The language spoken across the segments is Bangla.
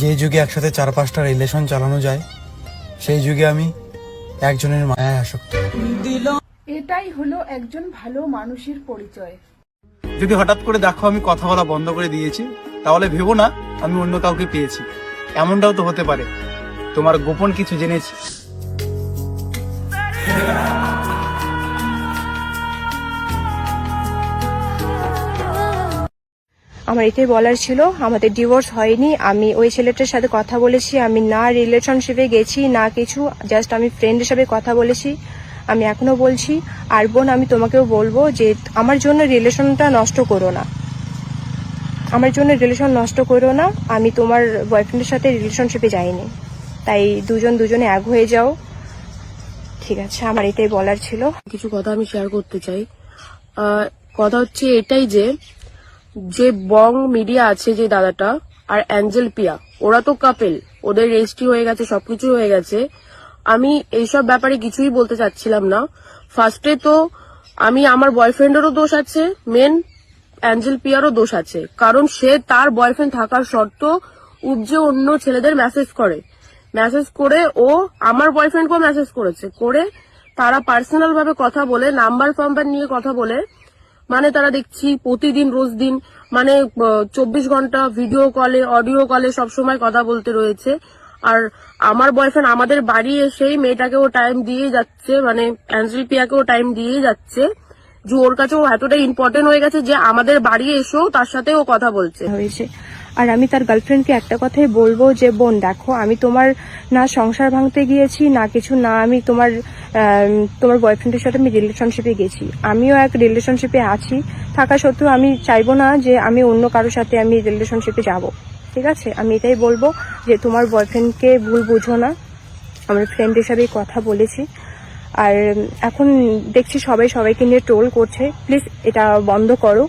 যে যুগে একসাথে চার পাঁচটা রিলেশন চালানো যায় সেই যুগে আমি একজনের মায়ায় আসক্ত। এটাই হলো একজন ভালো মানুষের পরিচয়। যদি হঠাৎ করে দেখো আমি কথা বলা বন্ধ করে দিয়েছি তাহলে ভেবো না আমি অন্য কাউকে পেয়েছি। এমনটাও তো হতে পারে। তোমার গোপন কিছু জেনেছি। আমার এটাই বলার ছিল, আমাদের ডিভোর্স হয়নি, আমি ওই ছেলেটার সাথে কথা বলেছি, আমি না রিলেশনশিপে গেছি, না কিছু জাস্ট আমি ফ্রেন্ড হিসেবে কথা বলেছি, আমি এখনও বলছি, আর বোন, আমি তোমাকেও বলব যে আমার জন্য রিলেশনটা নষ্ট করো না। আমার জন্য রিলেশন নষ্ট করো না, আমি তোমার বয়ফ্রেন্ডের সাথে রিলেশনশিপে যাইনি। তাই দুজন দুজনে এক হয়ে যাও। ঠিক আছে, আমার এটাই বলার ছিল। কিছু কথা আমি শেয়ার করতে চাই। কথা হচ্ছে এটাই যে যে বং মিডিয়া আছে যে দাদাটা, আর অ্যাঞ্জেল পিয়া, ওরা তো কাপেল ওদের রেজিস্ট্রি হয়ে গেছে সবকিছু হয়ে গেছে। আমি এইসব ব্যাপারে কিছুই বলতে চাচ্ছিলাম না। ফার্স্টে তো আমি আমার বয়ফ্রেন্ডেরও দোষ আছে মেন অ্যাঞ্জেল পিয়ারও দোষ আছে। কারণ সে তার বয়ফ্রেন্ড থাকার সত্ত্বেও উপজে অন্য ছেলেদের মেসেজ করে। মেসেজ করে ও আমার বয়ফ্রেন্ডকেও মেসেজ করেছে। করে তারা পার্সোনাল ভাবে কথা বলে নাম্বার ফাম্বার নিয়ে কথা বলে। মানে তারা দেখছি প্রতিদিন রোজ দিন মানে চব্বিশ ঘণ্টা ভিডিও কলে অডিও কলে সবসময় কথা বলতে রয়েছে। আর আমার বয়ফ্রেন্ড আমাদের বাড়ি এসেই মেয়েটাকেও টাইম দিয়ে যাচ্ছে মানে অ্যাঞ্জেল পিয়াকেও টাইম দিয়ে যাচ্ছে। যে ওর কাছে ও এতটা ইম্পর্টেন্ট হয়ে গেছে যে আমাদের বাড়ি এসেও তার সাথে ও কথা বলছে। হয়েছে। আর আমি তার গার্লফ্রেন্ডকে একটা কথাই বলব যে, বোন, দেখো, আমি তোমার না সংসার ভাঙতে গিয়েছি, না কিছু, না আমি তোমার তোমার বয়ফ্রেন্ডের সাথে আমি রিলেশনশিপে গেছি। আমিও এক রিলেশনশিপে আছি। থাকা সত্ত্বেও আমি চাইব না যে আমি অন্য কারোর সাথে আমি রিলেশনশিপে যাব। ঠিক আছে? আমি এটাই বলব যে, তোমার বয়ফ্রেন্ডকে ভুল বুঝো না। আমার ফ্রেন্ড হিসাবেই কথা বলেছি। আর এখন দেখছি সবাই সবাইকে নিয়ে ট্রোল করছে। প্লিজ এটা বন্ধ করো।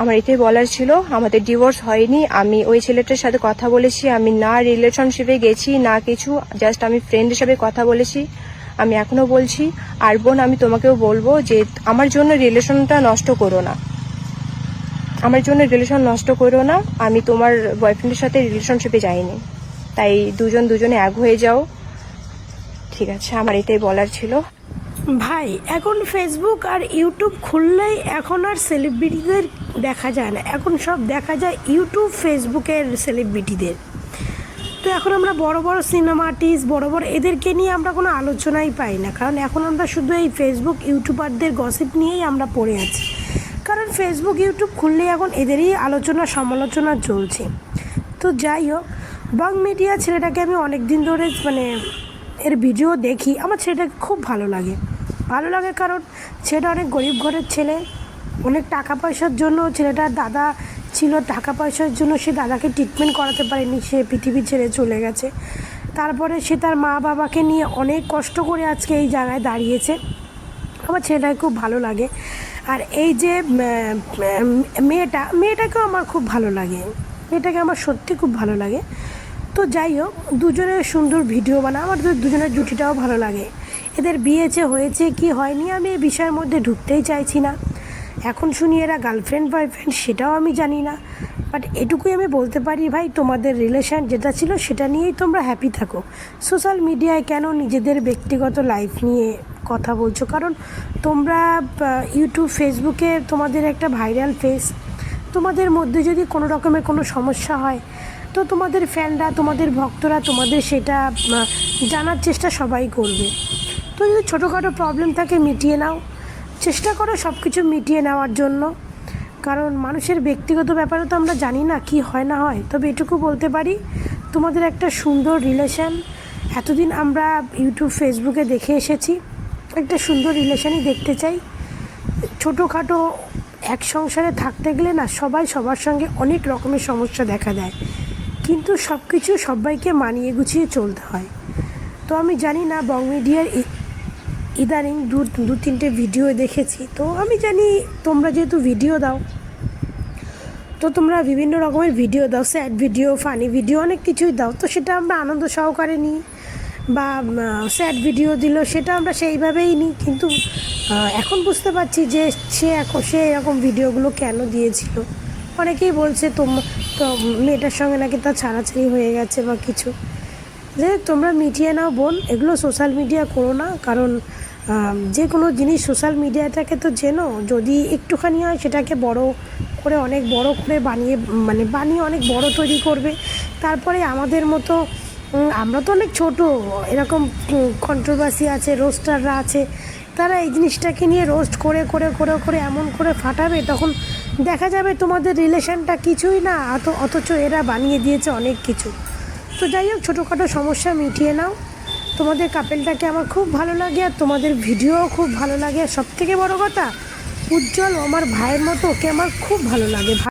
আমার এটাই বলার ছিল, আমাদের ডিভোর্স হয়নি, আমি ওই ছেলেটার সাথে কথা বলেছি, আমি না রিলেশনশিপে গেছি, না কিছু জাস্ট আমি ফ্রেন্ড হিসেবে কথা বলেছি, আমি এখনও বলছি, আর বোন আমি তোমাকেও বলব যে আমার জন্য রিলেশনটা নষ্ট করো না। আমার জন্য রিলেশন নষ্ট করো না, আমি তোমার বয়ফ্রেন্ডের সাথে রিলেশনশিপে যাইনি। তাই দুজন দুজনে এক হয়ে যাও। ঠিক আছে, আমার এটাই বলার ছিল। ভাই, এখন ফেসবুক আর ইউটিউব খুললেই এখন আর সেলিব্রিটিদের দেখা যায় না। এখন সব দেখা যায় ইউটিউব ফেসবুকের সেলিব্রিটিদের তো এখন আমরা বড় বড় সিনেমা আর্টিস্ট বড় বড় এদেরকে নিয়ে আমরা কোনো আলোচনাই পাই না। কারণ এখন আমরা শুধু এই ফেসবুক ইউটিউবারদের গসিপ নিয়েই আমরা পড়ে আছি। কারণ ফেসবুক ইউটিউব খুললেই এখন এদেরই আলোচনা, সমালোচনা চলছে। তো যাই হোক, বাং মিডিয়া ছেলেটাকে আমি অনেক দিন ধরে মানে এর ভিডিও দেখি, আমার ছেলেটাকে খুব ভালো লাগে। ভালো লাগে কারণ ছেলেটা অনেক গরিব ঘরের ছেলে, অনেক টাকা পয়সার জন্য ছেলেটার দাদা ছিল, টাকা পয়সার জন্য সে দাদাকে ট্রিটমেন্ট করাতে পারেনি, সে পৃথিবী ছেড়ে চলে গেছে। তারপরে সে তার মা বাবাকে নিয়ে অনেক কষ্ট করে আজকে এই জায়গায় দাঁড়িয়েছে। আমার ছেলেটাকে খুব ভালো লাগে। আর এই যে মেয়েটা, মেয়েটাকেও আমার খুব ভালো লাগে। মেয়েটাকে আমার সত্যি খুব ভালো লাগে। তো যাই হোক, দুজনের সুন্দর ভিডিও বানায় আমার দুজনের জুটিটাও ভালো লাগে। এদের বিয়েছে হয়েছে, কি হয়নি, আমি এই বিষয়ের মধ্যে ঢুকতেই চাইছি না। এখন শুনি এরা গার্লফ্রেন্ড বয়ফ্রেন্ড সেটাও আমি জানি না। বাট এটুকুই আমি বলতে পারি ভাই, তোমাদের রিলেশন যেটা ছিল, সেটা নিয়েই তোমরা হ্যাপি থাকো। সোশ্যাল মিডিয়ায় কেন নিজেদের ব্যক্তিগত লাইফ নিয়ে কথা বলছো? কারণ তোমরা ইউটিউব ফেসবুকে তোমাদের একটা ভাইরাল ফেস তোমাদের মধ্যে যদি কোনো রকমের কোনো সমস্যা হয় তো তোমাদের ফ্যানরা, তোমাদের ভক্তরা, তোমাদের সেটা জানার চেষ্টা সবাই করবে। তো যদি ছোটোখাটো প্রবলেম থাকে, মিটিয়ে নাও। চেষ্টা করো সব কিছু মিটিয়ে নেওয়ার জন্য। কারণ মানুষের ব্যক্তিগত ব্যাপারে তো আমরা জানি না কি হয় না হয়। তবে এটুকু বলতে পারি, তোমাদের একটা সুন্দর রিলেশন এতদিন আমরা ইউটিউব ফেসবুকে দেখে এসেছি, একটা সুন্দর রিলেশানই দেখতে চাই। ছোটোখাটো এক সংসারে থাকতে গেলে না সবাই সবার সঙ্গে অনেক রকমের সমস্যা দেখা দেয়। কিন্তু সব কিছু সবাইকে মানিয়ে গুছিয়ে চলতে হয়। তো আমি জানি না, বং মিডিয়ার ইদানিং দু দু তিনটে ভিডিও দেখেছি। তো আমি জানি তোমরা যেহেতু ভিডিও দাও, তো তোমরা বিভিন্ন রকমের ভিডিও দাও। স্যাড ভিডিও, ফানি ভিডিও, অনেক কিছুই দাও। তো সেটা আমরা আনন্দ সহকারে নিই বা স্যাড ভিডিও দিল, সেটা আমরা সেইভাবেই নিই। কিন্তু এখন বুঝতে পারছি যে সে এখন সে এরকম ভিডিওগুলো কেন দিয়েছিল। অনেকেই বলছে তোম, তো মেয়েটার সঙ্গে নাকি তার ছাড়াছাড়ি হয়ে গেছে বা কিছু। যে তোমরা মিটিয়ে নাও বোন, এগুলো সোশ্যাল মিডিয়া করো না, কারণ যে কোনো জিনিস সোশ্যাল মিডিয়াটাকে তো জেনো যদি একটুখানি হয় সেটাকে বড় করে, অনেক বড় করে বানিয়ে মানে বানিয়ে অনেক বড় তৈরি করবে। তারপরে আমাদের মতো আমরা তো অনেক ছোট, এরকম কন্ট্রোভার্সি আছে রোস্টাররা আছে, তারা এই জিনিসটাকে নিয়ে রোস্ট করে করে করে করে, এমন করে ফাটাবে, তখন দেখা যাবে তোমাদের রিলেশনটা কিছুই না অথচ এরা বানিয়ে দিয়েছে অনেক কিছু। তো যাই হোক, ছোটোখাটো সমস্যা মিটিয়ে নাও। তোমাদের কাপেলটাকে আমার খুব ভালো লাগে আর তোমাদের ভিডিও খুব ভালো লাগে। আর সব থেকে বড়ো কথা, উজ্জ্বল আমার ভাইয়ের মতো ওকে আমার খুব ভালো লাগে।